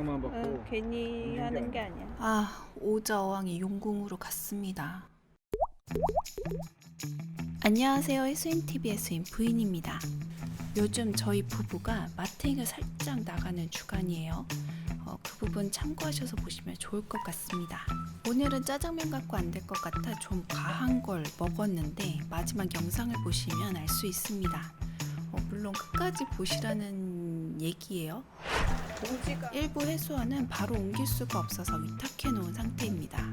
영향만 받고 응, 괜히 하는 게 아니야. 아, 오자 어항이 용궁으로 갔습니다. 안녕하세요. 해수인 TV의 수인 부인입니다. 요즘 저희 부부가 마탱이가 살짝 나가는 주간이에요. 어, 그 부분 참고하셔서 보시면 좋을 것 같습니다. 오늘은 짜장면 갖고 안 될 것 같아 좀 과한 걸 먹었는데 마지막 영상을 보시면 알 수 있습니다. 어, 물론 끝까지 보시라는 얘기예요. 일부 해수원은 바로 옮길 수가 없어서 위탁해 놓은 상태입니다.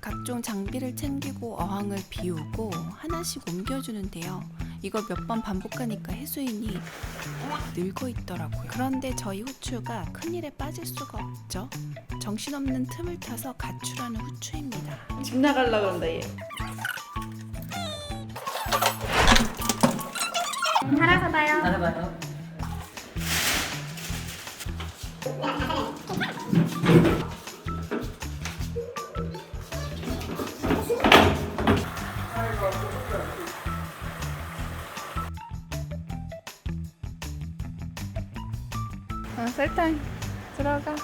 각종 장비를 챙기고 어항을 비우고 하나씩 옮겨주는데요. 이걸 몇 번 반복하니까 해수인이 늙어 있더라고요. 그런데 저희 후추가 큰일에 빠질 수가 없죠. 정신없는 틈을 타서 가출하는 후추입니다. 집 나갈라 그런다 얘. 알아서 봐요. 알아봐요. 어, 설탕 들어가.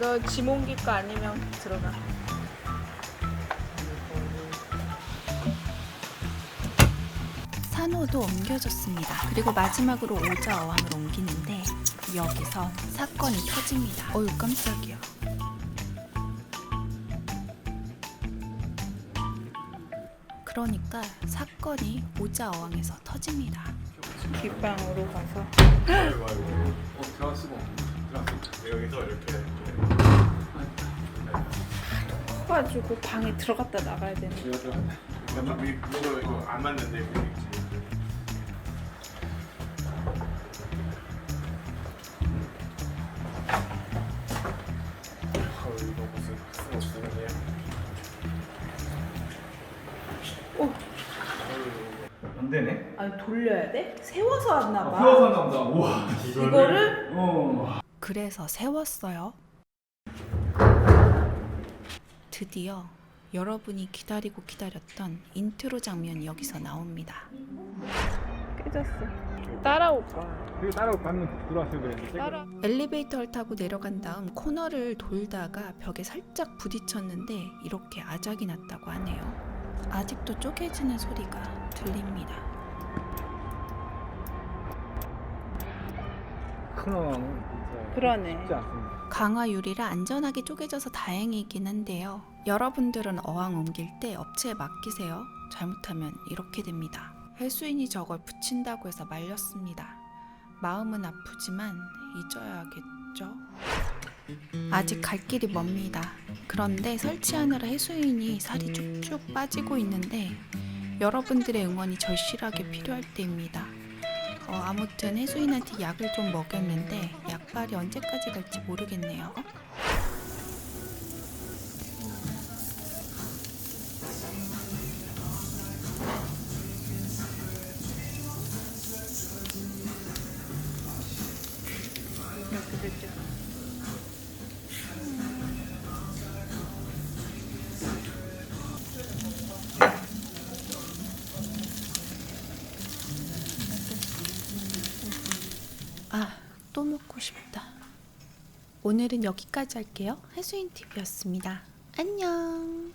너짐 옮길 거 아니면 들어가. 산호도 옮겨졌습니다. 그리고 마지막으로 오자 어항을 옮기는데 여기서 사건이 터집니다. 어유 깜짝이야. 그러니까 사건이 오자 어항에서 터집니다. 뒷방으로 가서. 아이고 아이고 어 들어갈 수가 없네 들어갈 수 여기서 이렇게 커가지고 방에 들어갔다 나가야 되는. 들어간다 이거 위 이거 이거 안 맞는데 안 되네. 아니 돌려야 돼? 세워서 왔나 봐. 풀어서 한다 보다. 우와. 이거를 어. 그래서 세웠어요. 드디어 여러분이 기다리고 기다렸던 인트로 장면이 여기서 나옵니다. 깨졌어. 따라올 거야. 그리고 따라고 가면 들어왔어야 되는데. 따라. 엘리베이터를 타고 내려간 다음 코너를 돌다가 벽에 살짝 부딪혔는데 이렇게 아작이 났다고 하네요. 아직도 쪼개지는 소리가 들립니다. 큰 어항은 진짜 그러네. 쉽지 않습니다. 강화 유리라 안전하게 쪼개져서 다행이긴 한데요. 여러분들은 어항 옮길 때 업체에 맡기세요. 잘못하면 이렇게 됩니다. 해수인이 저걸 붙인다고 해서 말렸습니다. 마음은 아프지만 잊어야겠죠? 아직 갈 길이 멉니다. 그런데 설치하느라 해수인이 살이 쭉쭉 빠지고 있는데 여러분들의 응원이 절실하게 필요할 때입니다. 어, 아무튼 해수인한테 약을 좀 먹였는데 약발이 언제까지 갈지 모르겠네요. 이렇게 됐죠. 아, 또 먹고 싶다. 오늘은 여기까지 할게요. 해수인 TV였습니다. 안녕.